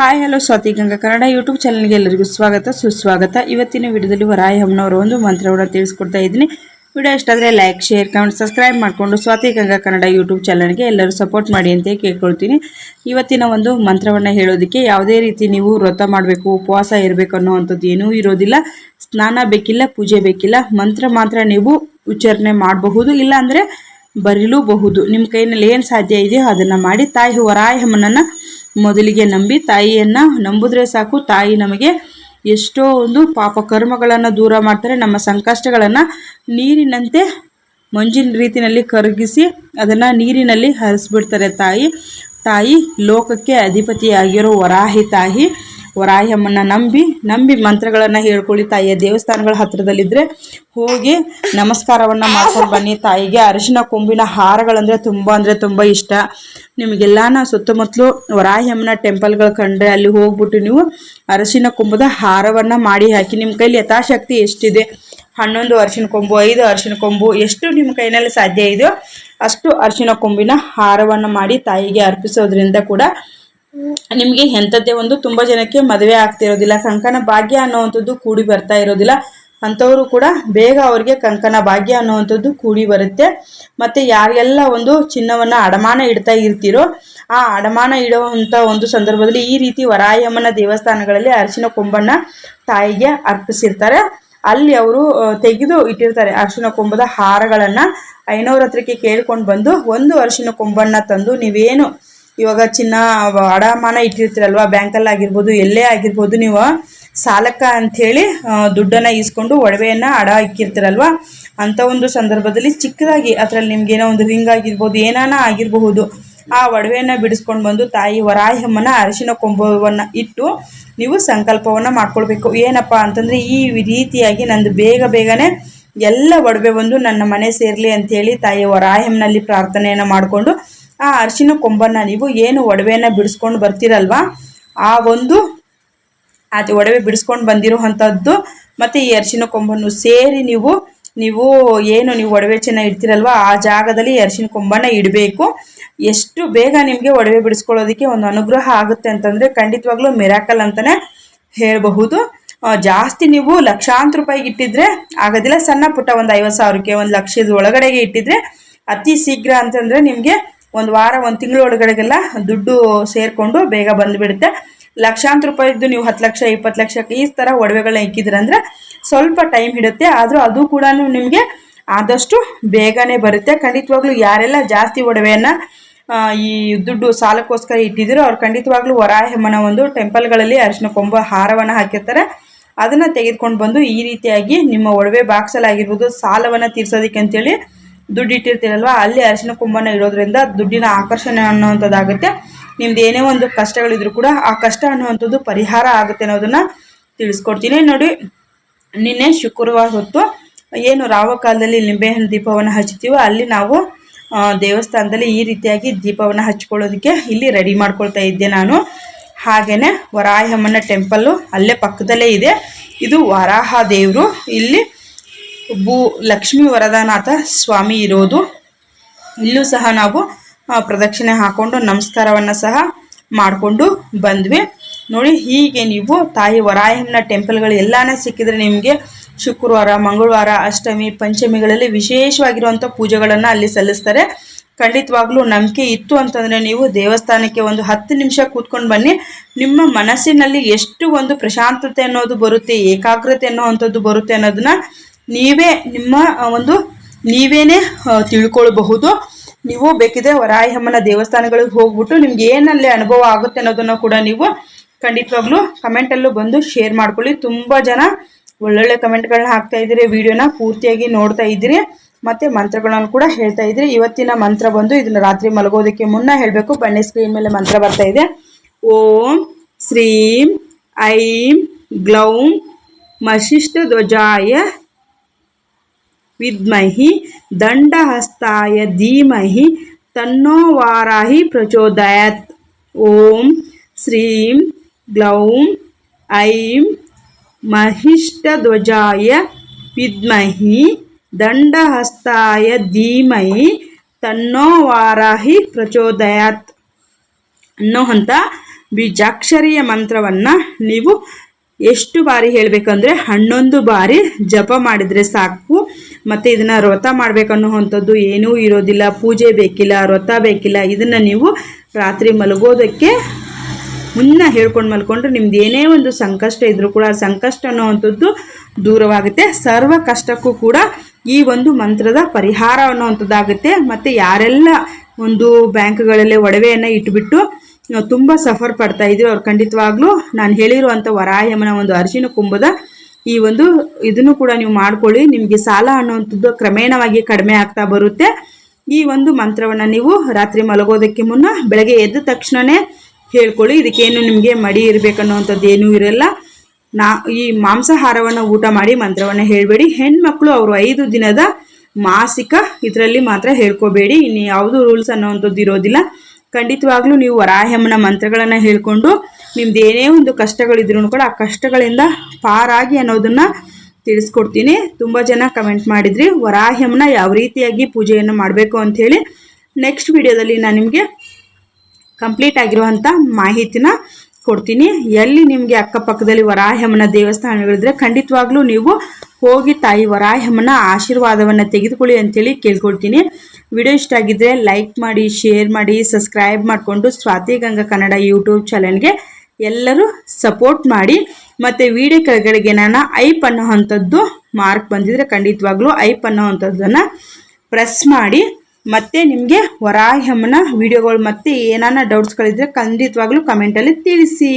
Hi, hello, Swathi Ganga Kannada YouTube ಚಾನಲ್ಗೆ ಎಲ್ಲರಿಗೂ ಸ್ವಾಗತ, ಸುಸ್ವಾಗತ. ಇವತ್ತಿನ ವಿಡಿಯೋದಲ್ಲಿ ವರಾಯ ಹಮ್ಮನವರ ಒಂದು ಮಂತ್ರವನ್ನು ತಿಳಿಸ್ಕೊಡ್ತಾ ಇದ್ದೀನಿ. ವಿಡಿಯೋ ಇಷ್ಟ ಲೈಕ್ ಶೇರ್ ಕಮೆಂಟ್ ಸಬ್ಸ್ಕ್ರೈಬ್ ಮಾಡಿಕೊಂಡು ಸ್ವಾತಿ ಗಂಗಾ ಕನ್ನಡ ಯೂಟ್ಯೂಬ್ ಚಾನಲ್ಗೆ ಎಲ್ಲರೂ ಸಪೋರ್ಟ್ ಮಾಡಿ ಅಂತ ಕೇಳ್ಕೊಳ್ತೀನಿ. ಇವತ್ತಿನ ಒಂದು ಮಂತ್ರವನ್ನು ಹೇಳೋದಕ್ಕೆ ಯಾವುದೇ ರೀತಿ ನೀವು ವ್ರತ ಮಾಡಬೇಕು, ಉಪವಾಸ ಇರಬೇಕು ಅನ್ನೋವಂಥದ್ದು ಏನೂ ಇರೋದಿಲ್ಲ. ಸ್ನಾನ ಬೇಕಿಲ್ಲ, ಪೂಜೆ ಬೇಕಿಲ್ಲ, ಮಂತ್ರ ಮಾತ್ರ ನೀವು ಉಚ್ಚಾರಣೆ ಮಾಡಬಹುದು, ಇಲ್ಲಾಂದರೆ ಬರೀಲೂಬಹುದು. ನಿಮ್ಮ ಕೈನಲ್ಲಿ ಏನು ಸಾಧ್ಯ ಇದೆಯೋ ಅದನ್ನು ಮಾಡಿ ತಾಯಿ ವರಾಯಮ್ಮನನ್ನು ಮೊದಲಿಗೆ ನಂಬಿ ತಾಯಿಯನ್ನು ನಂಬಿದ್ರೆ ಸಾಕು. ತಾಯಿ ನಮಗೆ ಎಷ್ಟೋ ಒಂದು ಪಾಪ ಕರ್ಮಗಳನ್ನು ದೂರ ಮಾಡ್ತಾರೆ. ನಮ್ಮ ಸಂಕಷ್ಟಗಳನ್ನು ನೀರಿನಂತೆ ಮಂಜಿನ ರೀತಿಯಲ್ಲಿ ಕರಗಿಸಿ ಅದನ್ನು ನೀರಿನಲ್ಲಿ ಹರಿಸ್ಬಿಡ್ತಾರೆ ತಾಯಿ. ತಾಯಿ ಲೋಕಕ್ಕೆ ಅಧಿಪತಿಯಾಗಿರೋ ವರಾಹಿ ತಾಯಿ. ವರಾಹಮ್ಮನ ನಂಬಿ ನಂಬಿ ಮಂತ್ರಗಳನ್ನು ಹೇಳ್ಕೊಳ್ಳಿ ತಾಯಿಯ ದೇವಸ್ಥಾನಗಳ ಹತ್ರದಲ್ಲಿದ್ರೆ ಹೋಗಿ ನಮಸ್ಕಾರವನ್ನು ಮಾಡ್ಕೊಂಡು ಬನ್ನಿ ತಾಯಿಗೆ. ಅರಿಶಿನ, ಕೊಂಬಿನ ಹಾರಗಳಂದರೆ ತುಂಬ ಅಂದರೆ ತುಂಬ ಇಷ್ಟ. ನಿಮಗೆಲ್ಲಾನ ಸುತ್ತಮುತ್ತಲು ವರಾಯಮ್ಮನ ಟೆಂಪಲ್ಗಳು ಕಂಡ್ರೆ ಅಲ್ಲಿ ಹೋಗ್ಬಿಟ್ಟು ನೀವು ಅರಶಿನ, ಕೊಂಬದ ಹಾರವನ್ನು ಮಾಡಿ ಹಾಕಿ. ನಿಮ್ಮ ಕೈಲಿ ಯಥಾಶಕ್ತಿ ಎಷ್ಟಿದೆ? ಹನ್ನೊಂದು ಅರಿಶಿನ ಕೊಂಬು, ಐದು ಅರಿಶಿನ ಕೊಂಬು, ಎಷ್ಟು ನಿಮ್ಮ ಕೈನಲ್ಲಿ ಸಾಧ್ಯ ಇದೆಯೋ ಅಷ್ಟು ಅರಿಶಿನ, ಕೊಂಬಿನ ಹಾರವನ್ನು ಮಾಡಿ ತಾಯಿಗೆ ಅರ್ಪಿಸೋದ್ರಿಂದ ಕೂಡ ನಿಮಗೆ ಎಂಥದ್ದೇ ಒಂದು ತುಂಬ ಜನಕ್ಕೆ ಮದುವೆ ಆಗ್ತಿರೋದಿಲ್ಲ ಕಂಕಣ ಭಾಗ್ಯ ಅನ್ನೋವಂಥದ್ದು ಕೂಡಿ ಬರ್ತಾ ಇರೋದಿಲ್ಲ. ಅಂಥವರು ಕೂಡ ಬೇಗ ಅವರಿಗೆ ಕಂಕಣ ಭಾಗ್ಯ ಅನ್ನೋವಂಥದ್ದು ಕೂಡಿ ಬರುತ್ತೆ. ಮತ್ತು ಯಾರಿಗೆಲ್ಲ ಒಂದು ಚಿನ್ನವನ್ನು ಅಡಮಾನ ಇಡ್ತಾ ಇರ್ತೀರೋ, ಆ ಅಡಮಾನ ಇಡುವಂಥ ಒಂದು ಸಂದರ್ಭದಲ್ಲಿ ಈ ರೀತಿ ವರಾಯಮ್ಮನ ದೇವಸ್ಥಾನಗಳಲ್ಲಿ ಅರಿಶಿನ ಕೊಂಬನ್ನು ತಾಯಿಗೆ ಅರ್ಪಿಸಿರ್ತಾರೆ. ಅಲ್ಲಿ ಅವರು ತೆಗೆದು ಇಟ್ಟಿರ್ತಾರೆ ಅರಿಶಿನ ಕೊಂಬದ ಹಾರಗಳನ್ನು. ಐನೂರ ಹತ್ರಕ್ಕೆ ಕೇಳ್ಕೊಂಡು ಬಂದು ಒಂದು ಅರಿಶಿನ ಕೊಂಬನ್ನು ತಂದು ನೀವೇನು ಇವಾಗ ಚಿನ್ನ ಅಡಮಾನ ಇಟ್ಟಿರ್ತೀರಲ್ವ, ಬ್ಯಾಂಕಲ್ಲಿ ಆಗಿರ್ಬೋದು, ಎಲ್ಲೇ ಆಗಿರ್ಬೋದು ನೀವು ಸಾಲಕ್ಕ ಅಂಥೇಳಿ ದುಡ್ಡನ್ನು ಈಸ್ಕೊಂಡು ಒಡವೆಯನ್ನು ಅಡ ಇಕ್ಕಿರ್ತೀರಲ್ವ, ಅಂಥ ಒಂದು ಸಂದರ್ಭದಲ್ಲಿ ಚಿಕ್ಕದಾಗಿ ಅದರಲ್ಲಿ ನಿಮ್ಗೇನೋ ಒಂದು ರಿಂಗ್ ಆಗಿರ್ಬೋದು, ಏನಾನ ಆಗಿರಬಹುದು, ಆ ಒಡವೆಯನ್ನು ಬಿಡಿಸ್ಕೊಂಡು ಬಂದು ತಾಯಿ ವರಾಯಮ್ಮನ ಅರಿಶಿನ ಕೊಂಬವನ್ನು ಇಟ್ಟು ನೀವು ಸಂಕಲ್ಪವನ್ನು ಮಾಡ್ಕೊಳ್ಬೇಕು. ಏನಪ್ಪ ಅಂತಂದರೆ ಈ ರೀತಿಯಾಗಿ ನಂದು ಬೇಗ ಬೇಗನೆ ಎಲ್ಲ ಒಡವೆ ಬಂದು ನನ್ನ ಮನೆ ಸೇರಲಿ ಅಂಥೇಳಿ ತಾಯಿ ವರಾಯಮ್ಮನಲ್ಲಿ ಪ್ರಾರ್ಥನೆಯನ್ನು ಮಾಡಿಕೊಂಡು ಆ ಅರಿಶಿನ ಕೊಂಬನ್ನ ನೀವು ಏನು ಒಡವೆಯನ್ನು ಬಿಡಿಸ್ಕೊಂಡು ಬರ್ತೀರಲ್ವಾ? ಆ ಒಂದು ಅದು ಒಡವೆ ಬಿಡಿಸ್ಕೊಂಡು ಬಂದಿರುವಂಥದ್ದು ಮತ್ತು ಈ ಅರಿಶಿನ ಕೊಂಬನ್ನು ಸೇರಿ ನೀವು ನೀವು ಏನು ನೀವು ಒಡವೆ ಚೆನ್ನಾಗಿ ಇಡ್ತೀರಲ್ವ? ಆ ಜಾಗದಲ್ಲಿ ಅರಿಶಿನ ಕೊಂಬನ್ನ ಇಡಬೇಕು. ಎಷ್ಟು ಬೇಗ ನಿಮಗೆ ಒಡವೆ ಬಿಡಿಸ್ಕೊಳ್ಳೋದಕ್ಕೆ ಒಂದು ಅನುಗ್ರಹ ಆಗುತ್ತೆ ಅಂತಂದರೆ ಖಂಡಿತವಾಗ್ಲೂ ಮಿರಾಕಲ್ ಅಂತಲೇ ಹೇಳಬಹುದು. ಜಾಸ್ತಿ ನೀವು ಲಕ್ಷಾಂತರ ರೂಪಾಯಿಗೆ ಇಟ್ಟಿದ್ರೆ ಆಗೋದಿಲ್ಲ, ಸಣ್ಣ ಪುಟ್ಟ ಒಂದು ಐವತ್ತು ಸಾವಿರಕ್ಕೆ, ಒಂದು ಲಕ್ಷದ ಒಳಗಡೆಗೆ ಇಟ್ಟಿದ್ರೆ ಅತಿ ಶೀಘ್ರ ಅಂತಂದರೆ ನಿಮಗೆ ಒಂದು ವಾರ, ಒಂದು ತಿಂಗಳ ಒಳಗಡೆಗೆಲ್ಲ ದುಡ್ಡು ಸೇರಿಕೊಂಡು ಬೇಗ ಬಂದುಬಿಡುತ್ತೆ. ಲಕ್ಷಾಂತರ ರೂಪಾಯಿದ್ದು ನೀವು ಹತ್ತು ಲಕ್ಷ, ಇಪ್ಪತ್ತು ಲಕ್ಷಕ್ಕೆ ಈ ಥರ ಒಡವೆಗಳನ್ನ ಇಕ್ಕಿದ್ರಂದ್ರೆ ಸ್ವಲ್ಪ ಟೈಮ್ ಹಿಡುತ್ತೆ. ಆದರೂ ಅದು ಕೂಡ ನಿಮಗೆ ಆದಷ್ಟು ಬೇಗನೆ ಬರುತ್ತೆ. ಖಂಡಿತವಾಗ್ಲೂ ಯಾರೆಲ್ಲ ಜಾಸ್ತಿ ಒಡವೆಯನ್ನು ಈ ದುಡ್ಡು ಸಾಲಕ್ಕೋಸ್ಕರ ಇಟ್ಟಿದ್ದೀರೋ ಅವ್ರು ಖಂಡಿತವಾಗ್ಲೂ ವರಾಹಮ್ಮನ ಒಂದು ಟೆಂಪಲ್ಗಳಲ್ಲಿ ಅರಿಶಿನ ಕೊಂಬ ಹಾರವನ್ನು ಹಾಕಿರ್ತಾರೆ. ಅದನ್ನು ತೆಗೆದುಕೊಂಡು ಬಂದು ಈ ರೀತಿಯಾಗಿ ನಿಮ್ಮ ಒಡವೆ ಬಾಕ್ಸಲ್ಲಿ ಸಾಲವನ್ನು ತೀರ್ಸೋದಕ್ಕೆ ಅಂತೇಳಿ ದುಡ್ಡು ಇಟ್ಟಿರ್ತೀರಲ್ವ, ಅಲ್ಲಿ ಅರಿಶಿನ ಕುಂಭನ ಇಡೋದ್ರಿಂದ ದುಡ್ಡಿನ ಆಕರ್ಷಣೆ ಅನ್ನುವಂಥದ್ದಾಗುತ್ತೆ. ನಿಮ್ದು ಏನೇ ಒಂದು ಕಷ್ಟಗಳಿದ್ರು ಕೂಡ ಆ ಕಷ್ಟ ಅನ್ನುವಂಥದ್ದು ಪರಿಹಾರ ಆಗುತ್ತೆ ಅನ್ನೋದನ್ನು ತಿಳಿಸ್ಕೊಡ್ತೀನಿ. ನೋಡಿ, ನಿನ್ನೆ ಶುಕ್ರವಾರ ಹೊತ್ತು ಏನು ರಾವ ಕಾಲದಲ್ಲಿ ನಿಂಬೆಹಣ್ಣು ದೀಪವನ್ನು ಹಚ್ತೀವೋ, ಅಲ್ಲಿ ನಾವು ದೇವಸ್ಥಾನದಲ್ಲಿ ಈ ರೀತಿಯಾಗಿ ದೀಪವನ್ನು ಹಚ್ಕೊಳ್ಳೋದಕ್ಕೆ ಇಲ್ಲಿ ರೆಡಿ ಮಾಡ್ಕೊಳ್ತಾ ಇದ್ದೆ ನಾನು. ಹಾಗೆಯೇ ವರಾಯಮ್ಮನ ಟೆಂಪಲ್ಲು ಅಲ್ಲೇ ಪಕ್ಕದಲ್ಲೇ ಇದೆ. ಇದು ವರಾಹ ದೇವರು. ಇಲ್ಲಿ ಭೂ ಲಕ್ಷ್ಮೀ ವರದಾನಾಥ ಸ್ವಾಮಿ ಇರೋದು. ಇಲ್ಲೂ ಸಹ ನಾವು ಪ್ರದಕ್ಷಿಣೆ ಹಾಕೊಂಡು ನಮಸ್ಕಾರವನ್ನು ಸಹ ಮಾಡಿಕೊಂಡು ಬಂದ್ವಿ. ನೋಡಿ, ಹೀಗೆ ನೀವು ತಾಯಿ ವರಾಯಮ್ಮನ ಟೆಂಪಲ್ಗಳು ಎಲ್ಲಾನೇ ಸಿಕ್ಕಿದ್ರೆ ನಿಮಗೆ ಶುಕ್ರವಾರ, ಮಂಗಳವಾರ, ಅಷ್ಟಮಿ, ಪಂಚಮಿಗಳಲ್ಲಿ ವಿಶೇಷವಾಗಿರುವಂಥ ಪೂಜೆಗಳನ್ನು ಅಲ್ಲಿ ಸಲ್ಲಿಸ್ತಾರೆ. ಖಂಡಿತವಾಗ್ಲೂ ನಂಬಿಕೆ ಇತ್ತು ಅಂತಂದರೆ ನೀವು ದೇವಸ್ಥಾನಕ್ಕೆ ಒಂದು ಹತ್ತು ನಿಮಿಷ ಕೂತ್ಕೊಂಡು ಬನ್ನಿ. ನಿಮ್ಮ ಮನಸ್ಸಿನಲ್ಲಿ ಎಷ್ಟು ಒಂದು ಪ್ರಶಾಂತತೆ ಅನ್ನೋದು ಬರುತ್ತೆ, ಏಕಾಗ್ರತೆ ಅನ್ನೋವಂಥದ್ದು ಬರುತ್ತೆ ಅನ್ನೋದನ್ನ ನೀವೇ ನಿಮ್ಮ ಒಂದು ನೀವೇನೇ ತಿಳ್ಕೊಳ್ಬಹುದು. ನೀವು ಬೇಕಿದ್ರೆ ವರಾಯಮ್ಮನ ದೇವಸ್ಥಾನಗಳಿಗೆ ಹೋಗ್ಬಿಟ್ಟು ನಿಮ್ಗೆ ಏನಲ್ಲಿ ಅನುಭವ ಆಗುತ್ತೆ ಅನ್ನೋದನ್ನು ಕೂಡ ನೀವು ಖಂಡಿತವಾಗ್ಲೂ ಕಮೆಂಟಲ್ಲೂ ಬಂದು ಶೇರ್ ಮಾಡ್ಕೊಳ್ಳಿ. ತುಂಬ ಜನ ಒಳ್ಳೊಳ್ಳೆ ಕಮೆಂಟ್ಗಳನ್ನ ಹಾಕ್ತಾ ಇದ್ದೀರಿ, ವಿಡಿಯೋನ ಪೂರ್ತಿಯಾಗಿ ನೋಡ್ತಾ ಇದ್ದೀರಿ. ಮತ್ತು ಮಂತ್ರಗಳನ್ನು ಕೂಡ ಹೇಳ್ತಾ ಇದ್ದೀರಿ. ಇವತ್ತಿನ ಮಂತ್ರ ಬಂದು ಇದನ್ನು ರಾತ್ರಿ ಮಲಗೋದಕ್ಕೆ ಮುನ್ನ ಹೇಳಬೇಕು. ಬನ್ನಿ ಸ್ಕ್ರೀನ್ ಮೇಲೆ ಮಂತ್ರ ಬರ್ತಾ ಇದೆ. ಓಂ ಶ್ರೀಂ ಐಂ ಗ್ಲೌಂ ಮಶಿಷ್ಟ ಧ್ವಜಾಯ ವಿದ್ಮಹಿ ದಂಡಹಸ್ತಾಯ ಧೀಮಹಿ ತನ್ನೋ ವಾರಾಹಿ ಪ್ರಚೋದಯತ್ ಓಂ ಶ್ರೀಂ ಗ್ಲೌಂ ಐಂ ಮಹಿಷ್ಟಧ್ವಜಾಯ ವಿದ್ಮಹಿ ದಂಡಹಸ್ತಾಯ ಧೀಮಹಿ ತನ್ನೋ ವಾರಾಹಿ ಪ್ರಚೋದಯಾತ್ ಅನ್ನೋ ಅಂತ ಬೀಜಾಕ್ಷರಿಯ ಮಂತ್ರವನ್ನು ನೀವು ಎಷ್ಟು ಬಾರಿ ಹೇಳಬೇಕಂದ್ರೆ ಹನ್ನೊಂದು ಬಾರಿ ಜಪ ಮಾಡಿದರೆ ಸಾಕು. ಮತ್ತು ಇದನ್ನು ವ್ರತ ಮಾಡಬೇಕನ್ನುವಂಥದ್ದು ಏನೂ ಇರೋದಿಲ್ಲ. ಪೂಜೆ ಬೇಕಿಲ್ಲ, ವ್ರತ ಬೇಕಿಲ್ಲ. ಇದನ್ನು ನೀವು ರಾತ್ರಿ ಮಲಗೋದಕ್ಕೆ ಮುನ್ನ ಹೇಳ್ಕೊಂಡು ಮಲ್ಕೊಂಡ್ರೆ ನಿಮ್ದು ಏನೇ ಒಂದು ಸಂಕಷ್ಟ ಇದ್ದರೂ ಕೂಡ ಸಂಕಷ್ಟ ಅನ್ನೋವಂಥದ್ದು ದೂರವಾಗುತ್ತೆ. ಸರ್ವ ಕಷ್ಟಕ್ಕೂ ಕೂಡ ಈ ಒಂದು ಮಂತ್ರದ ಪರಿಹಾರ ಅನ್ನೋವಂಥದ್ದಾಗುತ್ತೆ. ಮತ್ತು ಯಾರೆಲ್ಲ ಒಂದು ಬ್ಯಾಂಕ್ಗಳಲ್ಲೇ ಒಡವೆಯನ್ನು ಇಟ್ಬಿಟ್ಟು ತುಂಬ ಸಫರ್ ಪಡ್ತಾ ಇದ್ದೀವಿ ಅವ್ರು ಖಂಡಿತವಾಗ್ಲೂ ನಾನು ಹೇಳಿರುವಂಥ ವರಾಯಮನ ಒಂದು ಅರಿಶಿನ ಕುಂಭದ ಈ ಒಂದು ಇದನ್ನು ಕೂಡ ನೀವು ಮಾಡ್ಕೊಳ್ಳಿ. ನಿಮಗೆ ಸಾಲ ಅನ್ನುವಂಥದ್ದು ಕ್ರಮೇಣವಾಗಿ ಕಡಿಮೆ ಆಗ್ತಾ ಬರುತ್ತೆ. ಈ ಒಂದು ಮಂತ್ರವನ್ನು ನೀವು ರಾತ್ರಿ ಮಲಗೋದಕ್ಕೆ ಮುನ್ನ ಬೆಳಗ್ಗೆ ಎದ್ದ ತಕ್ಷಣವೇ ಹೇಳ್ಕೊಳ್ಳಿ. ಇದಕ್ಕೇನು ನಿಮಗೆ ಮಡಿ ಇರಬೇಕನ್ನುವಂಥದ್ದು ಏನೂ ಇರಲ್ಲ. ನಾ ಈ ಮಾಂಸಾಹಾರವನ್ನು ಊಟ ಮಾಡಿ ಮಂತ್ರವನ್ನು ಹೇಳಬೇಡಿ. ಹೆಣ್ಮಕ್ಳು ಅವರು ಐದು ದಿನದ ಮಾಸಿಕ ಇದರಲ್ಲಿ ಮಾತ್ರ ಹೇಳ್ಕೋಬೇಡಿ. ಇನ್ನು ಯಾವುದು ರೂಲ್ಸ್ ಅನ್ನೋವಂಥದ್ದು ಇರೋದಿಲ್ಲ. ಖಂಡಿತವಾಗ್ಲೂ ನೀವು ವರಾಹ್ಯಮ್ಮನ ಮಂತ್ರಗಳನ್ನು ಹೇಳಿಕೊಂಡು ನಿಮ್ದು ಏನೇ ಒಂದು ಕಷ್ಟಗಳಿದ್ರೂ ಕೂಡ ಆ ಕಷ್ಟಗಳಿಂದ ಪಾರಾಗಿ ಅನ್ನೋದನ್ನು ತಿಳಿಸ್ಕೊಡ್ತೀನಿ. ತುಂಬ ಜನ ಕಮೆಂಟ್ ಮಾಡಿದ್ರಿ, ವರಾಹ್ಯಮ್ಮನ ಯಾವ ರೀತಿಯಾಗಿ ಪೂಜೆಯನ್ನು ಮಾಡಬೇಕು ಅಂಥೇಳಿ ನೆಕ್ಸ್ಟ್ ವಿಡಿಯೋದಲ್ಲಿ ನಾನು ನಿಮಗೆ ಕಂಪ್ಲೀಟ್ ಆಗಿರುವಂಥ ಮಾಹಿತಿನ ಕೊಡ್ತೀನಿ. ಎಲ್ಲಿ ನಿಮಗೆ ಅಕ್ಕಪಕ್ಕದಲ್ಲಿ ವರಾಹ್ಯಮ್ಮನ ದೇವಸ್ಥಾನಗಳಿದ್ರೆ ಖಂಡಿತವಾಗ್ಲೂ ನೀವು ಹೋಗಿ ತಾಯಿ ವರಾಯಮ್ಮನ ಆಶೀರ್ವಾದವನ್ನು ತೆಗೆದುಕೊಳ್ಳಿ ಅಂತೇಳಿ ಕೇಳ್ಕೊಳ್ತೀನಿ. ವಿಡಿಯೋ ಇಷ್ಟ ಆಗಿದ್ದರೆ ಲೈಕ್ ಮಾಡಿ ಶೇರ್ ಮಾಡಿ ಸಬ್ಸ್ಕ್ರೈಬ್ ಮಾಡಿಕೊಂಡು ಸ್ವಾತಿ ಗಂಗಾ ಕನ್ನಡ ಯೂಟ್ಯೂಬ್ ಚಾನಲ್ಗೆ ಎಲ್ಲರೂ ಸಪೋರ್ಟ್ ಮಾಡಿ. ಮತ್ತು ವಿಡಿಯೋ ಕೆಳಗಡೆಗೆ ನಾನು ಐಪ್ ಅನ್ನೋ ಮಾರ್ಕ್ ಬಂದಿದ್ರೆ ಖಂಡಿತವಾಗ್ಲೂ ಐಪ್ ಅನ್ನೋ ಅಂಥದ್ದನ್ನು ಪ್ರೆಸ್ ಮಾಡಿ. ಮತ್ತೆ ನಿಮಗೆ ವರಾಹಮ್ಮನ ವಿಡಿಯೋಗಳು ಮತ್ತೆ ಏನಾನ ಡೌಟ್ಸ್ಗಳಿದ್ರೆ ಖಂಡಿತವಾಗ್ಲೂ ಕಮೆಂಟಲ್ಲಿ ತಿಳಿಸಿ.